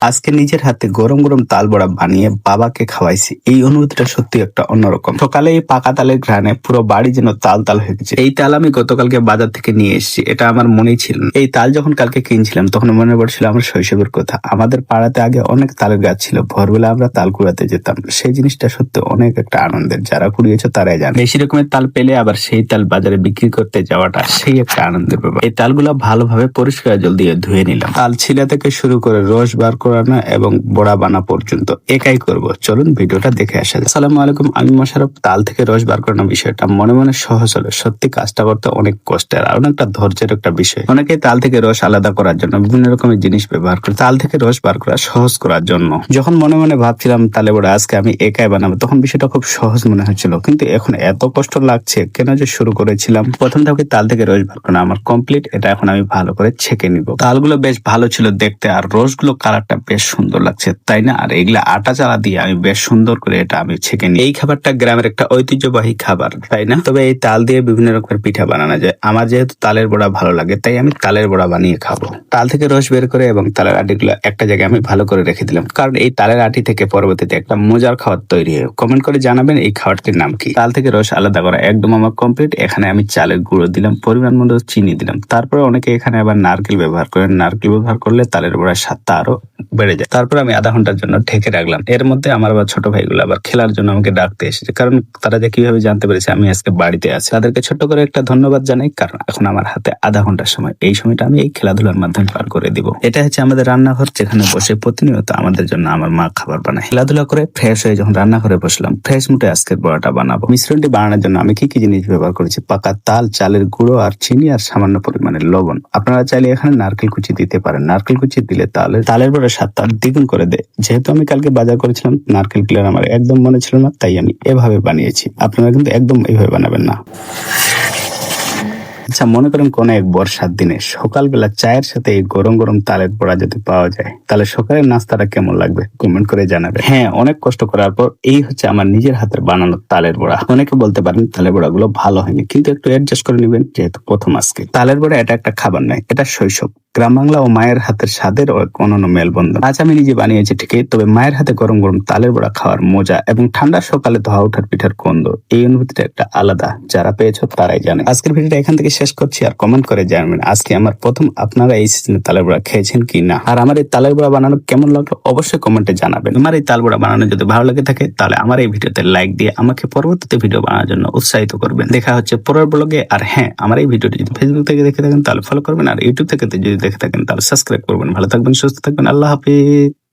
আজকে নিজের হাতে গরম গরম তাল বড়া বানিয়ে বাবাকে খাওয়াইছি। এই অনুভূতিটা সত্যি একটা অন্যরকম। সকালে এই পাকা তালের ঘ্রাণে পুরো বাড়ি যেন তাল তাল হয়ে গেছে। এই তাল আমি গতকালকে বাজার থেকে নিয়ে এসেছি, এটা আমার মনেই ছিল এই তাল যখন কালকে কিনছিলাম, তখন মনে পড়ছিল আমার শৈশবের কথা। আমাদের পাড়াতে আগে অনেক তালের গাছ ছিল, ভোরবেলা আমরা তাল কুড়াতে যেতাম। সেই জিনিসটা সত্যি অনেক একটা আনন্দের। যারা কুড়িয়েছে তারাই জানে। বেশি রকমের তাল পেলে আবার সেই তাল বাজারে বিক্রি করতে যাওয়াটা সেই একটা আনন্দের ব্যাপার। এই তালগুলো ভালোভাবে পরিষ্কার জল দিয়ে ধুয়ে নিলাম। তাল ছিলা থেকে শুরু করে রস বার করানো এবং বড়া বানা পর্যন্ত একাই করব। চলুন ভিডিওটা দেখে আসা যাক। আসসালামু আলাইকুম, আমি মোশারফ তাল থেকে রস বার করানো বিষয়টা মনে মনে সহজ হলো। সত্যি কাজটা করতে অনেক কষ্টের আর অনেকটা ধৈর্যের একটা বিষয়। অনেকে তাল থেকে রস আলাদা করার জন্য বিভিন্ন রকমের জিনিস ব্যবহার করে, তাল থেকে রস বার করা সহজ করার জন্য। যখন মনে মনে ভাবছিলাম তালে বড়া আজকে আমি একাই বানাবো, তখন বিষয়টা খুব সহজ মনে হচ্ছিল। কিন্তু এখন এত কষ্ট লাগছে, কেন যে শুরু করেছিলাম? প্রথম ধাপে তাল থেকে রস বার করা আমার কমপ্লিট এটা এখন আমি ভালো করে ছেঁকে নিব। তালগুলো বেশ ভালো ছিল দেখতে, আর রসগুলো কালারটা বেশ সুন্দর লাগছে, তাই না? আর এগুলা আটা চালা দিয়ে আমি বেশ সুন্দর করে এটা আমি ছেঁকে নিই। এই খাবারটা গ্রামের একটা ঐতিহ্যবাহী খাবার, তাই না? তবে এই তাল দিয়ে বিভিন্ন রকমের পিঠা বানানো যায়। আমার যেহেতু তালের বড়া ভালো লাগে, তাই আমি তালের বড়া বানিয়ে খাব। তাল থেকে রস বের করে এবং তালের আটিগুলো একটা জায়গায় আমি ভালো করে রেখে দিলাম। কারণ এই তালের আটি থেকে পরবর্তীতে একটা মজার খাবার তৈরি হয়। কমেন্ট করে জানাবেন এই খাবারটির নাম কি। তাল থেকে রস আলাদা করা একদম আমার কমপ্লিট এখানে আমি চালের গুঁড়ো দিলাম, পরিমাণ মতো চিনি দিলাম। তারপরে অনেকে এখানে আবার নারকেল ব্যবহার করেন। নারকেল ব্যবহার করলে তালের বড়ার স্বাদটা আরও বেড়ে যায়। তারপর আমি আধা ঘণ্টার জন্য ঢেকে রাখলাম। এর মধ্যে আমার আবার ছোট ভাইগুলো আবার খেলার জন্য আমাকে ডাকতে এসেছে। কারণ তারা যে কীভাবে জানতে পেরেছে আমি আজকে বাড়িতে আছি। তাদেরকে ছোট করে একটা ধন্যবাদ জানাই। কারণ এখন আমার হাতে আধা ঘণ্টার সময়। এই সময়টা আমি এই খেলাধুলার মাধ্যমে পার করে দিব। এটা হচ্ছে আমাদের রান্নাঘর, যেখানে বসে প্রতিনিয়ত আমাদের জন্য আমার মা খাবার বানায়। খেলাধুলা করে ফ্রেশ হয়ে যখন রান্নাঘরে বসলাম ফ্রেশ মুটে আজকের বড়াটা বানাবো। মিশ্রণটি বানানোর জন্য আমি কি কি জিনিস ব্যবহার করেছি? পাকা তাল, চালের গুঁড়ো আর চিনি আর সামান্য পরিমাণের লবণ। আপনারা চাইলে এখানে নারকেল কুচি দিতে পারেন। নারকেল কুচি দিলে তালের তালের বড়ার স্বাদটা দ্বিগুণ করে দেয় যেহেতু আমি কালকে বাজার করেছিলাম, নারকেল প্লেয়ার আমার একদম মনে ছিল না, তাই আমি এভাবে বানিয়েছি। আপনারা কিন্তু একদম এইভাবে বানাবেন না। আচ্ছা মনে করেন কোন এক বর্ষার দিনে সকালবেলা চায়ের সাথে এই গরম গরম তালের বড়া যদি পাওয়া যায়, তাহলে সকালের নাস্তাটা কেমন লাগবে? কমেন্ট করে জানাবে হ্যাঁ অনেক কষ্ট করার পর এই হচ্ছে আমার নিজের হাতের বানানো তালের বড়া। অনেকে বলতে পারেন তালের বড়া গুলো ভালো হয়নি, কিন্তু একটু অ্যাডজাস্ট করে নেবেন, যেহেতু প্রথম আজকে। তালের বড়া এটা একটা খাবার নয়, এটা শৈশব। গ্রাম বাংলা ও মায়ের হাতের স্বাদের অনন্য মেলবন্ধন। আজ আমি নিজে বানিয়েছি ঠিকই, তবে মায়ের হাতে গরম গরম তালের বড়া খাওয়ার মজা এবং ঠান্ডা সকালে ধোয়া ওঠার পিঠার গন্ধ, এই অনুভূতিটা একটা আলাদা। যারা পেয়েছ তারাই জানে। আজকের ভিডিওটা এখান থেকে শেষ করছি, আর কমেন্ট করে জানাবেন, আজকে আমার প্রথম আপনারা এই সিজনে তালের বড়া খেয়েছেন কি না আর আমার এই তালের বড়া বানানো কেমন লাগল অবশ্যই কমেন্টে জানাবেন। আমার এই তাল বড়া বানানো যদি ভালো লাগে থাকে, তাহলে আমার এই ভিডিওতে লাইক দিয়ে আমাকে পরবর্তীতে ভিডিও বানানোর জন্য উৎসাহিত করবেন। দেখা হচ্ছে পরের ব্লগে আর হ্যাঁ আমার এই ভিডিওটি যদি ফেসবুক থেকে দেখে থাকেন, তাহলে ফলো করবেন, আর ইউটিউব থেকে যদি দেখে থাকেন তাহলে সাবস্ক্রাইব করবেন। ভালো থাকবেন সুস্থ থাকবেন। আল্লাহ হাফিজ।